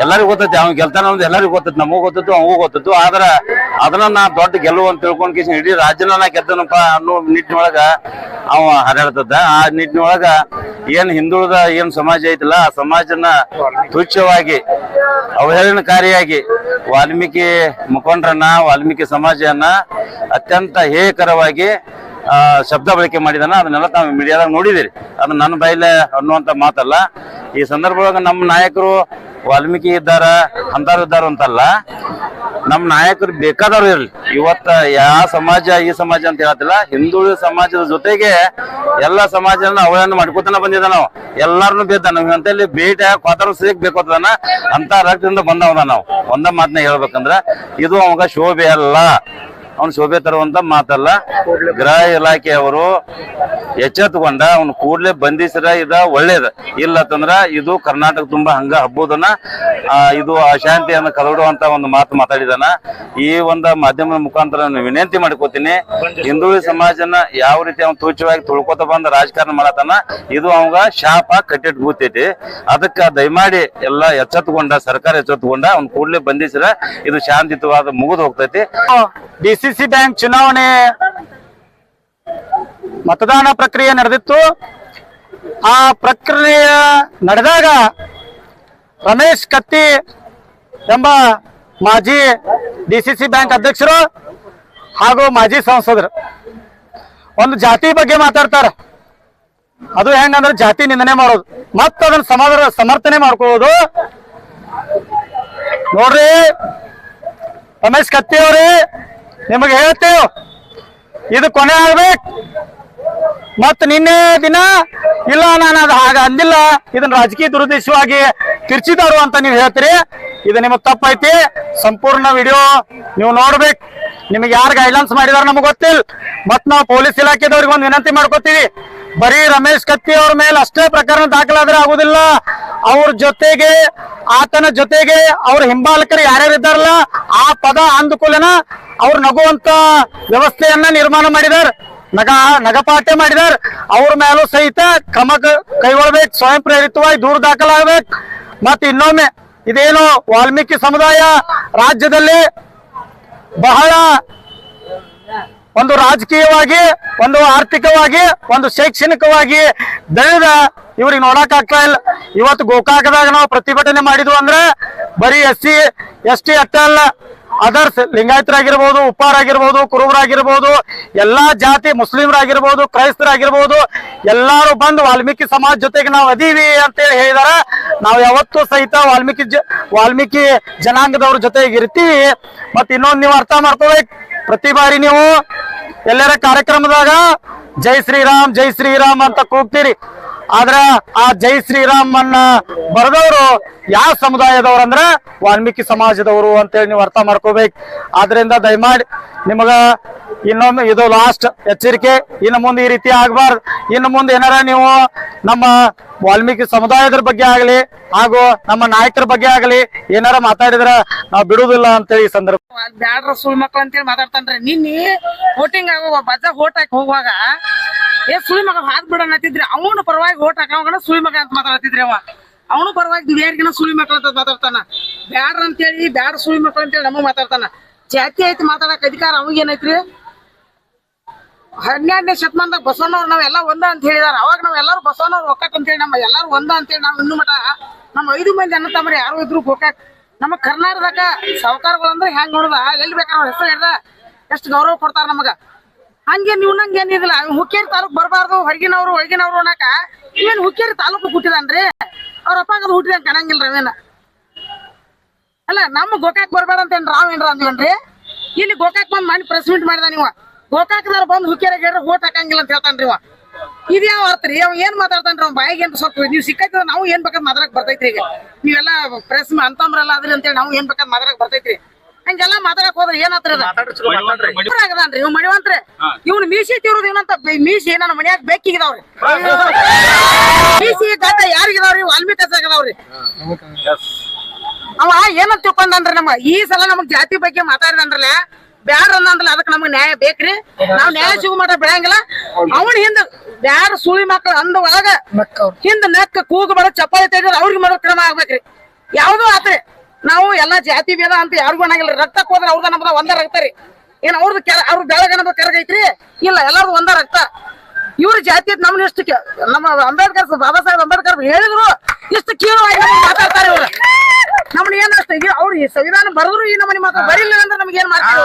ಎಲ್ಲರಿಗೂ ಗೊತ್ತೈತಿ ಅವ್ನ್ ಗೆಲ್ತಾನ ಅಂತ ಎಲ್ಲರಿಗೂ ಗೊತ್ತೈತಿ ನಮಗೂ ಗೊತ್ತಿತ್ತು ಅವಂಗೂ ಗೊತ್ತಿತ್ತು ಆದ್ರ ಅದನ್ನ ನಾ ದೊಡ್ಡ ಗೆಲುವು ಅಂತ ತಿಳ್ಕೊಂಡ್ ಕಿಶನ್ ಇಡೀ ರಾಜ್ಯನ ನಾ ಗೆದ್ದನಪ್ಪ ಅನ್ನೋ ನಿಟ್ಟಿನೊಳಗ ಅವ ಹರಡ್ತದ ಆ ನಿಟ್ಟಿನೊಳಗ ಏನ್ ಹಿಂದುಳಿದ ಏನ್ ಸಮಾಜ ಐತಲ್ಲ ಆ ಸಮಾಜನ ತುಚ್ಛವಾಗಿ ಅವಹೇಳನಕಾರಿಯಾಗಿ ವಾಲ್ಮೀಕಿ ಮುಖಂಡರನ್ನ ವಾಲ್ಮೀಕಿ ಸಮಾಜವನ್ನ ಅತ್ಯಂತ ಹೇಯಕರವಾಗಿ ಆ, ಶಬ್ದ ಬಳಕೆ ಮಾಡಿದನ. ಅದನ್ನೆಲ್ಲ ತಾವು ಮೀಡಿಯಾದಾಗ ನೋಡಿದಿರಿ. ಅದು ನನ್ನ ಬೈಲೆ ಅನ್ನುವಂತ ಮಾತಲ್ಲ. ಈ ಸಂದರ್ಭದಾಗ ನಮ್ಮ ನಾಯಕರು ವಾಲ್ಮೀಕಿ ಇದ್ದಾರ ಅಂತಾರು ಇದ್ದಾರ ಅಂತಲ್ಲ ನಮ್ಮ ನಾಯಕರು ಬೇಕಾದವ್ರು ಇರ್ಲಿ. ಇವತ್ತ ಯಾವ ಸಮಾಜ, ಈ ಸಮಾಜ ಅಂತ ಹೇಳ್ತಿಲ್ಲ ಹಿಂದುಳಿದ ಸಮಾಜದ ಜೊತೆಗೆ ಎಲ್ಲಾ ಸಮಾಜನ ಅವಳನ್ನು ಮಾಡ್ಕೋತಾನ ಬಂದಿದ್ದ ನಾವು. ಎಲ್ಲಾರನು ಬೇದ ನಮ್ಗೆ ಅಂತಲ್ಲಿ ಭೇಟಿ ಸಿಕ್ ಸಿಗ್ ಬೇಕೋತದನ ಅಂತ ರಕ್ತದಿಂದ ಬಂದವನ ನಾವು. ಒಂದ ಮಾತನ್ನ ಹೇಳ್ಬೇಕಂದ್ರ, ಇದು ಅವಾಗ ಶೋಭೆ ಅಲ್ಲ. ಅವ್ನು ಶೋಭೆ ತರುವಂತ ಮಾತಲ್ಲ. ಗೃಹ ಇಲಾಖೆಯವರು ಎಚ್ಚೆತ್ತುಕೊಂಡ, ಅವ್ನು ಕೂಡ್ಲೆ ಬಂಧಿಸಿರ ಇದ ಒಳ್ಳೇದ. ಅಂತಂದ್ರೆ ಇದು ಕರ್ನಾಟಕ ತುಂಬಾ ಹಂಗ ಹಬ್ಬದನ ಇದು ಅಶಾಂತಿಯನ್ನು ಕದಡುವಂತ ಒಂದು ಮಾತು ಮಾತಾಡಿದಾನ. ಈ ಒಂದು ಮಾಧ್ಯಮದ ಮುಖಾಂತರ ನಾನು ವಿನಂತಿ ಮಾಡ್ಕೋತೀನಿ ಹಿಂದೂ ಸಮಾಜನ ಯಾವ ರೀತಿ ಅವ್ನು ತೂಚವಾಗಿ ತುಳ್ಕೊತ ಬಂದ ರಾಜಕಾರಣ ಮಾಡತಾನ, ಇದು ಅವಂಗ ಶಾಪ ಕಟ್ಟಿಟ್ ಬೂತೈತಿ ಅದಕ್ಕ ದಯಮಾಡಿ ಎಲ್ಲ ಎಚ್ಚೆತ್ಕೊಂಡ ಸರ್ಕಾರ ಎಚ್ಚೆತ್ಕೊಂಡ ಅವ್ನು ಕೂಡ್ಲೆ ಬಂಧಿಸಿರ, ಇದು ಶಾಂತಿಯುತವಾದ ಮುಗಿದು ಹೋಗ್ತೈತಿ. ಡಿಸಿಸಿ ಬ್ಯಾಂಕ್ ಚುನಾವಣೆ. ಮತದಾನ ಪ್ರಕ್ರಿಯೆ ನಡೆದಿತ್ತು. ಆ ಪ್ರಕ್ರಿಯೆ ನಡೆದಾಗ ರಮೇಶ್ ಕತ್ತಿ ಎಂಬ ಮಾಜಿ ಡಿಸಿಸಿ ಬ್ಯಾಂಕ್ ಅಧ್ಯಕ್ಷರು ಹಾಗೂ ಮಾಜಿ ಸಂಸದರು ಒಂದು ಜಾತಿ ಬಗ್ಗೆ ಮಾತಾಡ್ತಾರೆ. ಅದು ಹೆಂಗಂದ್ರೆ ಜಾತಿ ನಿಂದನೆ ಮಾಡೋದು. ಮತ್ತೆ ಅದನ್ನ ಸಮಾಧಾನ, ಸಮರ್ಥನೆ ಮಾಡ್ಕೊಳ್ಳೋದು. ನೋಡ್ರಿ, ರಮೇಶ್ ಕತ್ತಿ ಅವ್ರಿ, ನಿಮಗೆ ಹೇಳ್ತೇವೆ, ಇದು ಕೊನೆ ಆಗ್ಬೇಕು. ಮತ್ ನಿನ್ನೆ ದಿನ, ಇಲ್ಲ, ನಾನು ಅದು ಹಾಗ ಅಂದಿಲ್ಲ. ಇದನ್ನ ರಾಜಕೀಯ ದುರುದ್ದೇಶವಾಗಿ ತಿರ್ಚಿದಾರು ಅಂತ ನೀವು ಹೇಳ್ತೀರಿ. ಇದು ನಿಮಗ್ ತಪ್ಪೈತಿ. ಸಂಪೂರ್ಣ ವಿಡಿಯೋ ನೀವು ನೋಡ್ಬೇಕು. ನಿಮಗೆ ಯಾರು ಗೈಡ್ಲೈನ್ಸ್ ಮಾಡಿದಾರ ನಮಗೆ ಗೊತ್ತಿಲ್ಲ. ಮತ್ ನಾವು ಪೊಲೀಸ್ ಇಲಾಖೆದವ್ರಿಗೆ ಒಂದು ವಿನಂತಿ ಮಾಡ್ಕೋತೀವಿ. ಬರೀ ರಮೇಶ್ ಕತ್ತಿ ಅವ್ರ ಮೇಲೆ ಅಷ್ಟೇ ಪ್ರಕರಣ ದಾಖಲಾದ್ರೆ ಆಗುದಿಲ್ಲ. ಅವ್ರ ಜೊತೆಗೆ, ಆತನ ಜೊತೆಗೆ ಅವ್ರ ಹಿಂಬಾಲಕರು ಯಾರ್ಯಾರು ಇದ್ದಾರಲ್ಲ, ಆ ಪದ ಅಂದುಕೂಲನ ಅವ್ರು ನಗುವಂತ ವ್ಯವಸ್ಥೆಯನ್ನ ನಿರ್ಮಾಣ ಮಾಡಿದಾರೆ. ನಗ ನಗಪಾಠ್ಯ ಮಾಡಿದಾರ. ಅವ್ರ ಮೇಲೂ ಸಹಿತ ಕ್ರಮ ಕೈಗೊಳ್ಬೇಕು, ಸ್ವಯಂ ಪ್ರೇರಿತವಾಗಿ ದೂರು ದಾಖಲಾಗಬೇಕು. ಮತ್ತೆ ಇನ್ನೊಮ್ಮೆ ಇದೇನು ವಾಲ್ಮೀಕಿ ಸಮುದಾಯ ರಾಜ್ಯದಲ್ಲಿ ಬಹಳ ಒಂದು ರಾಜಕೀಯವಾಗಿ, ಒಂದು ಆರ್ಥಿಕವಾಗಿ, ಒಂದು ಶೈಕ್ಷಣಿಕವಾಗಿ ಬೆಳೆದ ಇವ್ರಿಗೆ ನೋಡಕ್ ಆಗ್ತಾ ಇಲ್ಲ. ಇವತ್ತು ಗೋಕಾಕದಾಗ ನಾವು ಪ್ರತಿಭಟನೆ ಮಾಡಿದ್ವು ಅಂದ್ರೆ ಬರೀ ಎಸ್ ಸಿ, ಎಸ್ ಟಿ ಅಷ್ಟೇ ಅಲ್ಲ. ಅದರ್ಸ್ ಲಿಂಗಾಯತರಾಗಿರ್ಬೋದು, ಉಪ್ಪಾರಾಗಿರ್ಬೋದು, ಕುರುಬರಾಗಿರ್ಬೋದು, ಎಲ್ಲಾ ಜಾತಿ ಮುಸ್ಲಿಮರಾಗಿರ್ಬೋದು, ಕ್ರೈಸ್ತರಾಗಿರ್ಬೋದು, ಎಲ್ಲಾರು ಬಂದು ವಾಲ್ಮೀಕಿ ಸಮಾಜ ಜೊತೆಗೆ ನಾವು ಅದೀವಿ ಅಂತೇಳಿ ಹೇಳಿದಾರ. ನಾವು ಯಾವತ್ತೂ ಸಹಿತ ವಾಲ್ಮೀಕಿ ವಾಲ್ಮೀಕಿ ಜನಾಂಗದವ್ರ ಜೊತೆಗೆ ಇರ್ತೀವಿ. ಮತ್ ಇನ್ನೊಂದು ನೀವು ಅರ್ಥ ಮಾಡ್ಕೋಬೇಕು. ಪ್ರತಿ ಬಾರಿ ನೀವು ಎಲ್ಲರ ಕಾರ್ಯಕ್ರಮದಾಗ ಜೈ ಶ್ರೀರಾಮ್ ಜೈ ಶ್ರೀರಾಮ್ ಅಂತ ಕೂಗ್ತೀರಿ. ಆದ್ರ ಆ ಜೈ ಶ್ರೀರಾಮ್ ಅನ್ನ ಬರೆದವರು ಯಾವ ಸಮುದಾಯದವ್ರು ಅಂದ್ರ ವಾಲ್ಮೀಕಿ ಸಮಾಜದವರು ಅಂತೇಳಿ ನೀವು ಅರ್ಥ ಮಾಡ್ಕೋಬೇಕು. ಆದ್ರಿಂದ ದಯಮಾಡಿ ನಿಮಗ ಇನ್ನೊಂದು ಇದು ಲಾಸ್ಟ್ ಎಚ್ಚರಿಕೆ. ಇನ್ನು ಮುಂದೆ ಈ ರೀತಿ ಆಗ್ಬಾರ್ದು. ಇನ್ನು ಮುಂದೆ ಏನಾರ ನೀವು ನಮ್ಮ ವಾಲ್ಮೀಕಿ ಸಮುದಾಯದ ಬಗ್ಗೆ ಆಗಲಿ ಹಾಗೂ ನಮ್ಮ ನಾಯಕರ ಬಗ್ಗೆ ಆಗಲಿ ಏನಾರ ಮಾತಾಡಿದ್ರ ನಾವು ಬಿಡುದಿಲ್ಲ ಅಂತೇಳಿ ಈ ಸಂದರ್ಭ ಬ್ಯಾಡ್ರ ಸುಳ್ ಮಕ್ಳು ಅಂತೇಳಿ ಮಾತಾಡ್ತಾನ್ರಿ. ನಿನ್ನಿ ವೋಟಿಂಗ್ ಆಗುವ ಬಜ್ಜ ಓಟ್ ಹಾಕಿ ಹೋಗುವಾಗ ಏ, ಸುಳಿ ಮಗ ಹಾಕ್ ಬಿಡಣತ್ತಿದ್ರಿ ಅವನು ಪರವಾಗಿ ಓಟ್ ಹಾಕೋಣ ಸುಳಿ ಮಗ ಅಂತ ಮಾತಾಡತ್ತಿದ್ರಿ ಅವ. ಅವನು ಪರವಾಗಿ ದುಡಿಯಾರ್ಗಿನ ಸುಳಿ ಮಕ್ಳು ಅಂತ ಮಾತಾಡ್ತಾನ. ಬ್ಯಾಡ್ರ ಅಂತೇಳಿ ಬ್ಯಾಡ ಸುಳಿ ಮಕ್ಳು ಅಂತೇಳಿ ನಮಗ್ ಮಾತಾಡ್ತಾನ. ಜಾತಿ ಐತಿ ಮಾತಾಡಕ್ ಅಧಿಕಾರ ಅವಾಗ ಏನೈತ್ರಿ? ಹನ್ನೆರಡನೇ ಶತಮಾನದಾಗ ಬಸವಣ್ಣವ್ರು ನಾವೆಲ್ಲ ಒಂದ ಅಂತ ಹೇಳಿದಾರ. ಅವಾಗ ನಾವ್ ಎಲ್ಲಾರು ಬಸವಣ್ಣವ್ರು ಒಕ್ಕಕ್ ಅಂತೇಳಿ ನಮ್ಮ ಎಲ್ಲಾರು ಒಂದ ಅಂತೇಳಿ ನಾವು ಇನ್ನು ಮಟ ನಮ್ಮ ಐದು ಮಂದಿ ಅನ್ನ ತಮ್ಮರು ಯಾರು ಇದ್ರು ಹೋಗಕ್ ನಮ್ಮ ಕರ್ನಾಟಕದಾಗ ಸಹಕಾರಗಳಂದ್ರೆ ಹೆಂಗ್ ನೋಡುದ? ಎಲ್ಲಿ ಬೇಕಾದ್ರೆ ಹೆಸರು ಹೇಳ್ದ. ಎಷ್ಟು ಗೌರವ ಕೊಡ್ತಾರ ನಮಗ? ಹಂಗೆ ನೀವು ನಂಗೆ ಏನಿದಿಲ್ಲ ಹುಕ್ಕೇರಿ ತಾಲೂಕ್ ಬರಬಾರ್ದು, ಹೊರಗಿನವ್ರು, ಒಳಗಿನವ್ರು ಅನ್ನಕ. ಇವೇನ್ ಹುಕ್ಕೇರಿ ತಾಲೂಕು ಹುಟ್ಟಿದನ್ರಿ? ಅವ್ರ ಅಪ್ಪಾಗದು ಅಂತ ಕಾಣಂಗಿಲ್ರಿ ಅವೇನ ಅಲ್ಲ ನಮ್ಮ ಗೋಕಾಕ್ ಬರ್ಬೇಡ ಅಂತ ಏನ್ ರಾವ್ ಏನ್ರ ಅಂದ್ರಿ ಇಲ್ಲಿ ಗೋಕಾಕ್ ಬಂದ್ ಮಾಡಿ ಪ್ರೆಸ್ ಮೀಟ್ ಮಾಡಿದ ನೀವು. ಗೋಕಾಕ್ದಾರ ಬಂದ್ ಹುಕ್ಕೇರಿಗೆ ಹೇಳ್ರಿ ಓಟ್ ಹಾಕಂಗಿಲ್ಲ ಅಂತ ಹೇಳ್ತಾನ್ರಿ ಇವ. ಇದು ಯಾವ ಅರ್ಥ ಅವ್ ಏನ್ ಮಾತಾಡ್ತಾನ್ರಿ ಅವ್ನ ಬಾಯಿಗೆ ಅಂತ ಸ್ವಲ್ಪ ನೀವು ಸಿಕ್ಕೈತಿ ನಾವು ಏನ್ ಬೇಕಾದ್ ಮಾತಾಡಕ್ ಬರ್ತೈತ್ರಿ ಈಗ. ನೀವೆಲ್ಲ ಪ್ರೆಸ್ ಅಂತಂಬ್ರಲ್ಲ ಅದ್ರಿ ಅಂತೇಳಿ ನಾವು ಏನ್ ಬೇಕಾದ್ ಮಾತಾಡಕ್ ಬರ್ತೈತ್ರಿ. ಹಂಗೆಲ್ಲ ಮಾತಾಡಕ್ ಹೋದ್ರೆ ಏನಾತ್ರಿ ಆಗದಾನ್ರಿ ಇವ್ ಮಣಿವಂತ್ರಿ. ಇವ್ನು ಮೀಸಿ ತಿರುದ್ ಏನಂತ ಮೀಸಿ ನನ್ನ ಮನ್ಯಾಗ ಬೇಕಿಗಿದಾವ್ರಿ. ಮೀಸಿ ಗಾಟ ಯಾರಿಗಿದಾವ್ರಿ? ವಾಲ್ಮೀಕಿ ಆಗದಾವ್ರಿ. ಅವ ಏನಂತ ತಿಳ್ಕೊಂಡನ್ರಿ ನಮ್ಗ? ಈ ಸಲ ನಮಗ್ ಜಾತಿ ಬಗ್ಗೆ ಮಾತಾಡಿದನ್ರಲ್ಲ ಬ್ಯಾಡ್ರ ಅಂದ್ರಲ್ಲ ಅದಕ್ಕೆ ನಮಗ್ ನ್ಯಾಯ ಬೇಕ್ರಿ. ನಾವ್ ನ್ಯಾಯ ಸಿಗು ಮಾಡ ಬೆಳಂಗಿಲ್ಲ ಅವನ್ ಹಿಂದ ಬ್ಯಾಡ ಸುಳಿ ಮಕ್ಳು ಅಂದ ಒಳಗ ಹಿಂದ ನಕ್ಕ ಕೂಗ ಬಡ ಚಪ್ಪಾಳಿ ತೆಗೆದ್ರೆ ಅವ್ರಿಗೆ ಮಾಡೋ ಕ್ರಮ ಆಗ್ಬೇಕ್ರಿ. ಯಾವ್ದು ಆತ್ರಿ. ನಾವು ಎಲ್ಲಾ ಜಾತಿ ಭೇದ ಅಂತ ಯಾರಿಗೂ ಅನ್ನಂಗಿಲ್ಲ. ರಕ್ತ ಹೋದ್ರೆ ಅವ್ರದ ನಮ್ದ ಒಂದ ರಕ್ತ ರೀ. ಏನ್ ಅವ್ರದ್ದು ಕೆರ ಅವ್ರ ನಮ್ದು ಕರಗೈತ್ರಿ? ಇಲ್ಲ, ಎಲ್ಲಾರ್ದು ಒಂದ ರಕ್ತ. ಇವ್ರ ಜಾತಿ ನಮ್ನ ಇಷ್ಟು ಕೆ- ನಮ್ಮ ಅಂಬೇಡ್ಕರ್ ಬಾಬಾ ಸಾಹೇಬ್ ಅಂಬೇಡ್ಕರ್ ಹೇಳಿದ್ರು, ಇಷ್ಟು ಕೀಳವಾಗಿ ಮಾತಾಡ್ತಾರೆ ಇವ್ರು. ನಮ್ನ ಏನ್ ಅವ್ರು ಈ ಸಂವಿಧಾನ ಬರೆದ್ರು ಈ ನಮ್ಮನೆ ಮಾತಾಡ ಬರಿಲ್ಲ ಅಂದ್ರೆ ನಮ್ಗೆ ಏನ್ ಮಾಡ್ತೀವಿ